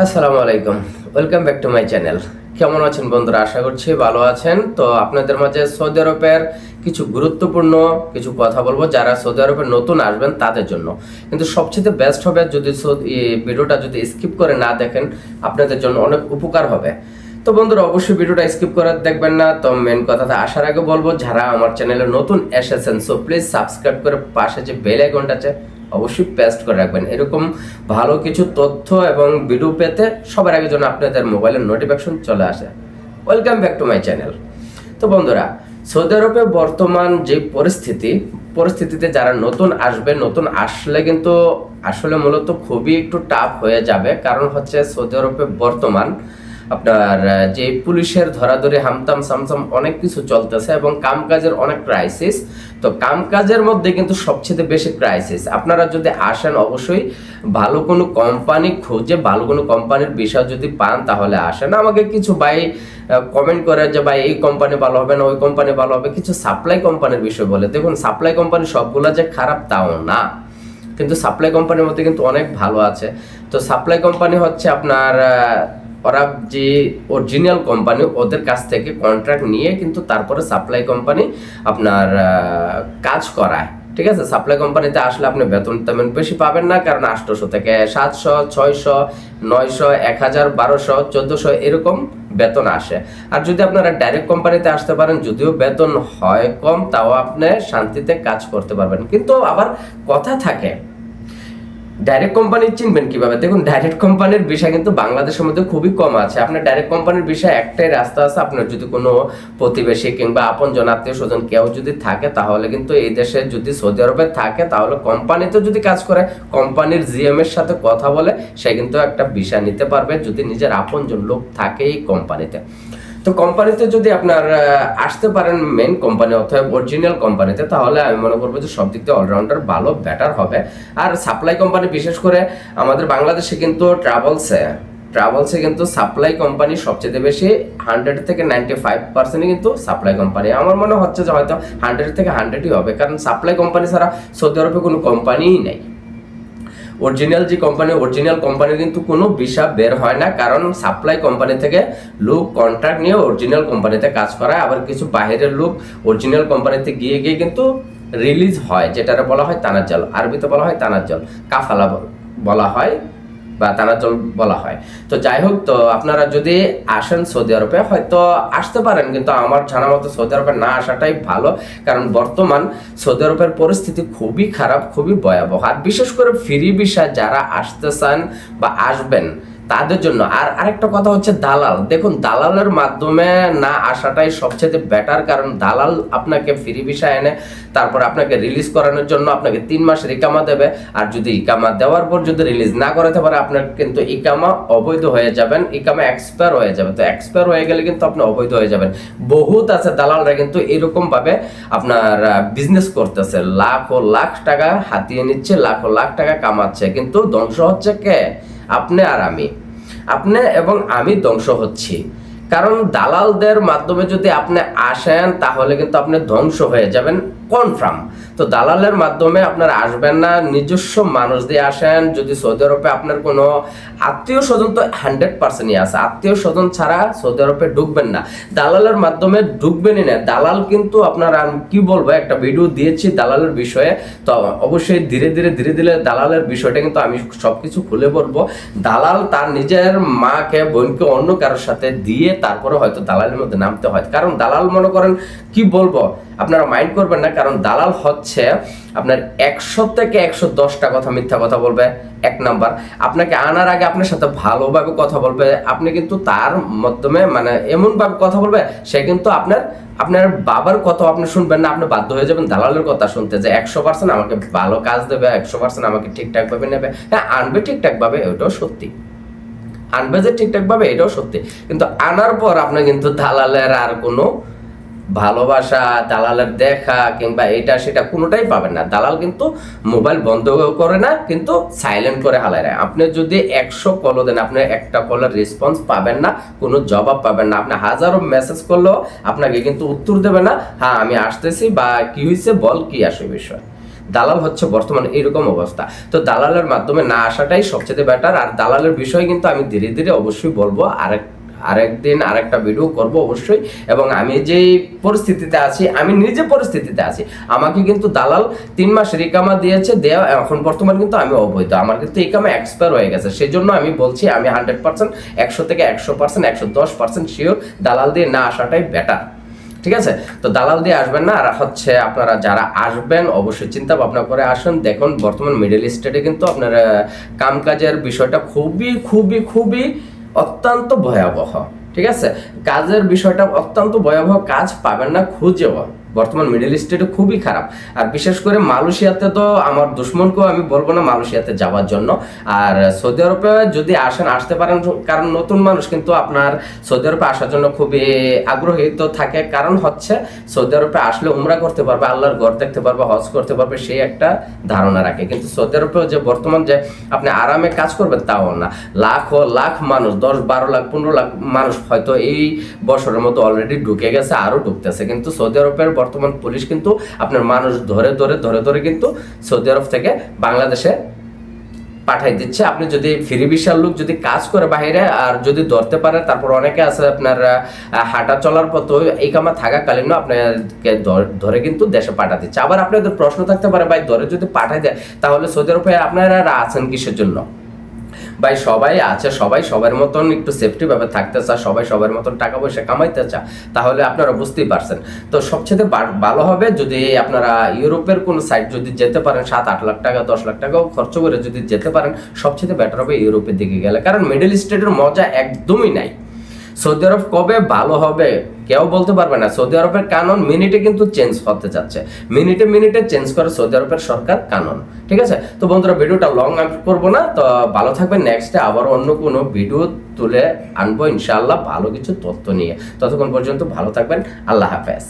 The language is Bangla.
আসসালামু আলাইকুম। Welcome back to my channel কেমন আছেন বন্ধুরা? আশা করছি ভালো আছেন। তো আপনাদের মাঝে সৌদি আরবের কিছু গুরুত্বপূর্ণ কিছু কথা বলব। যারা সৌদি আরবে নতুন আসবেন, তাদের জন্য। কিন্তু সবচেয়ে বেস্ট হবে যদি ভিডিওটা যদি স্কিপ করে না দেখেন, আপনাদের জন্য অনেক উপকার হবে। তো বন্ধুরা, অবশ্যই ভিডিওটা স্কিপ করে দেখবেন না। তো মেন কথাটা আসার আগে বলব, যারা আমার চ্যানেলে নতুন এসেছেন সো প্লিজ সাবস্ক্রাইব করে পাশে যে বেল আইকনটা আছে অবশ্যই পেস্ট করে রাখবেন। এরকম ভালো কিছু তথ্য এবং ভিডিও পেতে সবার আগে যেন আপনাদের মোবাইলের নোটিফিকেশন চলে আসে। Welcome back to my channel তো বন্ধুরা, সৌদি আরবে বর্তমান যে পরিস্থিতি, পরিস্থিতিতে যারা নতুন আসবে, নতুন আসলে কিন্তু আসলে মূলত খুবই একটু টাফ হয়ে যাবে। কারণ হচ্ছে সৌদি আরবে বর্তমান আপনার যে পুলিশের ধরাধরি হামতাম সামসাম অনেক কিছু চলতেছে এবং কামকাজের অনেক ক্রাইসিস তো কামকাজের মধ্যে কিন্তু সবচেয়ে বেশি ক্রাইসিস আপনারা যদি আসেন অবশ্যই ভালো কোনো কোম্পানি খুঁজে, ভালো কোনো কোম্পানির বিষয় যদি পান তাহলে আসেন। আমাকে কিছু ভাই কমেন্ট করে যে, ভাই, এই কোম্পানি ভালো হবে না, ওই কোম্পানি ভালো হবে। কিছু সাপ্লাই কোম্পানির বিষয় বলে। দেখুন সাপ্লাই কোম্পানি সবগুলো যে খারাপ তাও না। কিন্তু সাপ্লাই কোম্পানির মধ্যে কিন্তু অনেক ভালো আছে। তো সাপ্লাই কোম্পানি হচ্ছে আপনার ওরা যে অরিজিনাল কোম্পানি ওদের কাছ থেকে কন্ট্রাক্ট নিয়ে কিন্তু তারপরে সাপ্লাই কোম্পানি আপনার কাজ করায়। ঠিক আছে? সাপ্লাই কোম্পানিতে আসলে আপনি বেতন তেমন বেশি পাবেন না, কারণ আটশোশো থেকে সাতশো, ছয়শো, নয়শো এক হাজার বারোশো, চোদ্দোশো এরকম বেতন আসে। আর যদি আপনারা ডাইরেক্ট কোম্পানিতে আসতে পারেন, যদিও বেতন হয় কম, তাও আপনি শান্তিতে কাজ করতে পারবেন। কিন্তু আবার কথা থাকে ডাইরেক্ট কোম্পানি চিনবেন কীভাবে? দেখুন ডাইরেক্ট কোম্পানির বিষয় কিন্তু বাংলাদেশের মধ্যে খুবই কম আছে। আপনার ডাইরেক্ট কোম্পানির বিষয় একটাই রাস্তা আছে, আপনার যদি কোনো প্রতিবেশী কিংবা আপন আত্মীয় স্বজন কেউ যদি থাকে, তাহলে কিন্তু এই দেশে যদি সৌদি আরবে থাকে, তাহলে কোম্পানিতে যদি কাজ করে কোম্পানির জিএম এর সাথে কথা বলে, সে কিন্তু একটা বিষয় নিতে পারবে, যদি নিজের আপন জন লোক থাকে এই কোম্পানিতে তো কোম্পানিতে যদি আপনার আসতে পারেন মেন কোম্পানি অথবা অরিজিনাল কোম্পানিতে তাহলে আমি মনে করব যে সব দিক থেকে অলরাউন্ডার ভালো বেটার হবে। আর সাপ্লাই কোম্পানি বিশেষ করে আমাদের বাংলাদেশে কিন্তু ট্রাভেলসে ট্রাভেলসে কিন্তু সাপ্লাই কোম্পানি সবচেয়ে বেশি হান্ড্রেড থেকে নাইনটি ফাইভ পার্সেন্টই কিন্তু সাপ্লাই কোম্পানি আমার মনে হচ্ছে যে হয়তো হান্ড্রেড থেকে হান্ড্রেডই হবে, কারণ সাপ্লাই কোম্পানি ছাড়া সৌদি আরবে কোনো কোম্পানিই নেই। অরিজিনাল যে কোম্পানি অরিজিনাল কোম্পানি কিন্তু কোনো ভিসা বের হয় না। কারণ সাপ্লাই কোম্পানি থেকে লোক কন্ট্রাক্ট নিয়ে অরিজিনাল কোম্পানিতে কাজ করায়। আবার কিছু বাইরের লোক অরিজিনাল কোম্পানিতে গিয়ে গিয়ে কিন্তু রিলিজ হয়, যেটারে বলা হয় তানাজ্জল। আরবিতে বলা হয় তানাজ্জল। কাফালা বলা হয় বা তানাজ্জল বলা হয়। তো যাই হোক তো আপনারা যদি আসেন সৌদি আরবে, হয়তো আসতে পারেন, কিন্তু আমার জানা মতো সৌদি আরবে না আসাটাই ভালো। কারণ বর্তমান সৌদি আরবের পরিস্থিতি খুবই খারাপ, খুবই ভয়াবহ। আর বিশেষ করে ফ্রি ভিসা যারা আসতে চান বা আসবেন তাদের জন্য। আর আরেকটা কথা হচ্ছে দালাল। দেখুন, দালালের মাধ্যমে না আসাটাই সবচেয়ে বেটার কারণ দালাল আপনাকে ফ্রি ভিসা এনে, তারপর আপনাকে রিলিজ করানোর জন্য আপনাকে তিন মাসের ইকামা দেবে। আর যদি ইকামা দেওয়ার পর যদি রিলিজ না করাতে পারে, আপনার কিন্তু ইকামা অবৈধ হয়ে যাবেন। ইকামা এক্সপায়ার হয়ে যাবে। তো এক্সপায়ার হয়ে গেলে কিন্তু আপনি অবৈধ হয়ে যাবেন। বহুত আছে দালালরা কিন্তু এরকম ভাবে আপনার বিজনেস করতেছে। লাখ ও লাখ টাকা হাতিয়ে নিচ্ছে, লাখ ও লাখ টাকা কামাচ্ছে। কিন্তু ধ্বংস হচ্ছে কে? আপনি আর আমি। আপনি এবং আমি ধ্বংস হচ্ছি। কারণ দালালদের মাধ্যমে যদি আপনি আসেন, তাহলে কিন্তু আপনি ধ্বংস হয়ে যাবেন। কনফার্ম তো দালালের মাধ্যমে আপনারা আসবেন না, নিজস্ব মানুষ দিয়ে আসেন, যদি সৌদি আরবে আপনার কোনো আত্মীয় স্বজন তো হান্ড্রেড পার্সেন্টই আছে। আত্মীয় স্বজন ছাড়া সৌদি আরবে ঢুকবেন না। দালালের মাধ্যমে ঢুকবেনই না। দালাল কিন্তু আপনার, আমি কি বলব, একটা ভিডিও দিয়েছি দালালের বিষয়ে। তো অবশ্যই ধীরে ধীরে ধীরে ধীরে দালালের বিষয়টা কিন্তু আমি সব কিছু খুলে বলব। দালাল তার নিজের মাকে, বোনকে অন্য কারোর সাথে দিয়ে তারপরে হয়তো দালালের মধ্যে নামতে হয়। কারণ দালাল মনে করেন, কি বলব আপনারা মাইন্ড করবেন না, কারণ দালাল হচ্ছে আপনার একশো থেকে একশো দশটা কথা মিথ্যা কথা বলবে, এক নাম্বার। আপনাকে আনার আগে আপনার সাথে ভালোভাবে কথা বলবে, আপনি কিন্তু তার মাধ্যমে মানে এমনভাবে কথা বলবে, সে কিন্তু আপনার আপনার বাবার কথা আপনি শুনবেন না, আপনি বাধ্য হয়ে যাবেন দালালের কথা শুনতে যে একশো পার্সেন্ট আমাকে ভালো কাজ দেবে, একশো পার্সেন্ট আমাকে ঠিকঠাক ভাবে নেবে। হ্যাঁ আনবে ঠিকঠাকভাবে ওটাও সত্যি। আনবে যে ঠিকঠাকভাবে, এটাও সত্যি। কিন্তু আনার পর আপনি কিন্তু দালালের আর কোনো ভালোবাসা, দালালের দেখা কিংবা এটা সেটা কোনোটাই পাবেন না। দালাল কিন্তু মোবাইল বন্ধ করে না, কিন্তু সাইলেন্ট করে হালায় না আপনি যদি একশো কল দেন, আপনি একটা কলের রেসপন্স পাবেন না, কোনো জবাব পাবেন না। আপনি হাজারো মেসেজ করলেও আপনাকে কিন্তু উত্তর দেবে না হ্যাঁ আমি আসতেছি বা কি হয়েছে বল কি আসে বিষয়? দালাল হচ্ছে বর্তমানে এরকম অবস্থা। তো দালালের মাধ্যমে না আসাটাই সবচেয়ে বেটার আর দালালের বিষয় কিন্তু আমি ধীরে ধীরে অবশ্যই বলব, আরেক আরেকদিন আরেকটা ভিডিও করব অবশ্যই। এবং আমি যেই পরিস্থিতিতে আছি, আমি নিজে পরিস্থিতিতে আছি। আমাকে কিন্তু দালাল তিন মাস রিকামা দিয়েছে দেওয়া এখন বর্তমান কিন্তু আমি অবৈধ। আমার কিন্তু ইকামা এক্সপায়ার হয়ে গেছে। সেই জন্য আমি বলছি, আমি হান্ড্রেড পার্সেন্ট একশো থেকে একশো পার্সেন্ট একশো দশ পার্সেন্ট শিওর দালাল দিয়ে না আসাটাই বেটার ঠিক আছে? তো দালাল দিয়ে আসবেন না। আর হচ্ছে আপনারা যারা আসবেন, অবশ্যই চিন্তা ভাবনা করে আসুন। দেখুন, বর্তমান মিডল স্টেটে কিন্তু আপনার কামকাজের বিষয়টা খুবই খুবই খুবই অত্যন্ত ভয়াবহ ঠিক আছে? কাজের বিষয়টা অত্যন্ত ভয়াবহ কাজ পাবেন না খুঁজেও। বর্তমান মিডল স্টেটে খুবই খারাপ। আর বিশেষ করে মালয়েশিয়াতে তো আমার দুশ্মনকেও আমি বলব না মালয়েশিয়াতে যাওয়ার জন্য। আর সৌদি আরবে যদি আসেন, আসতে পারেন, কারণ নতুন মানুষ কিন্তু আপনার সৌদি আরবে আসার জন্য খুবই আগ্রহী তো থাকে। কারণ হচ্ছে, সৌদি আরবে আসলে উমরা করতে পারবে, আল্লাহর ঘর দেখতে পারবে, হজ করতে পারবে, সেই একটা ধারণা রাখে। কিন্তু সৌদি আরবেও যে বর্তমান যে আপনি আরামে কাজ করবেন, তাও না। লাখ লাখ মানুষ, দশ, বারো লাখ, পনেরো লাখ মানুষ হয়তো এই বছরের মতো অলরেডি ঢুকে গেছে আরও ঢুকতেছে। কিন্তু সৌদি আরবের বর্তমান পুলিশ কিন্তু আপনার মানুষ ধরে ধরে ধরে ধরে কিন্তু সৌদি আরব থেকে বাংলাদেশে পাঠাই দিচ্ছে। আপনি যদি ফ্রি বিশাল লোক যদি কাজ করে বাইরে আর যদি ধরতে পারে, তারপর অনেকে আছে আপনার হাঁটা চলার পথে এই কামা থাকাকালীন আপনাকে ধরে কিন্তু দেশে পাঠা দিচ্ছে। আবার আপনাদের প্রশ্ন থাকতে পারে, ভাই, ধরে যদি পাঠাই দেয়, তাহলে সৌদি আরবে আপনারা আছেন কিসের জন্য? ভাই, সবাই আছে সবাই সবার মতন একটু সেফটি ভাবে থাকতে চায়, সবাই সবার মতন টাকা পয়সা কামাইতে চায়, তাহলে আপনারা বুঝতেই পারছেন। তো সবচেয়ে ভালো হবে যদি আপনারা ইউরোপের কোন সাইড যদি যেতে পারেন, সাত আট লাখ টাকা, দশ লাখ টাকাও খরচ করে যদি যেতে পারেন, সবচেয়ে বেটার হবে ইউরোপের দিকে গেলে। কারণ মিডল স্টেটের মজা একদমই নাই। সৌদি আরব কবে ভালো হবে? কেউ বলতে পারবে না। সৌদি আরবের কানুন মিনিটে কিন্তু চেঞ্জ হতে যাচ্ছে। মিনিটে মিনিটে চেঞ্জ করে সৌদি আরবের সরকার কানুন। ঠিক আছে? তো বন্ধুরা, ভিডিওটা লং আমি করব না। তো ভালো থাকবে নেক্সটে আবার অন্য কোনো ভিডিও তুলে আনব ইনশাল্লাহ ভালো কিছু তথ্য নিয়ে। ততক্ষণ পর্যন্ত ভালো থাকবেন। আল্লাহ হাফেজ।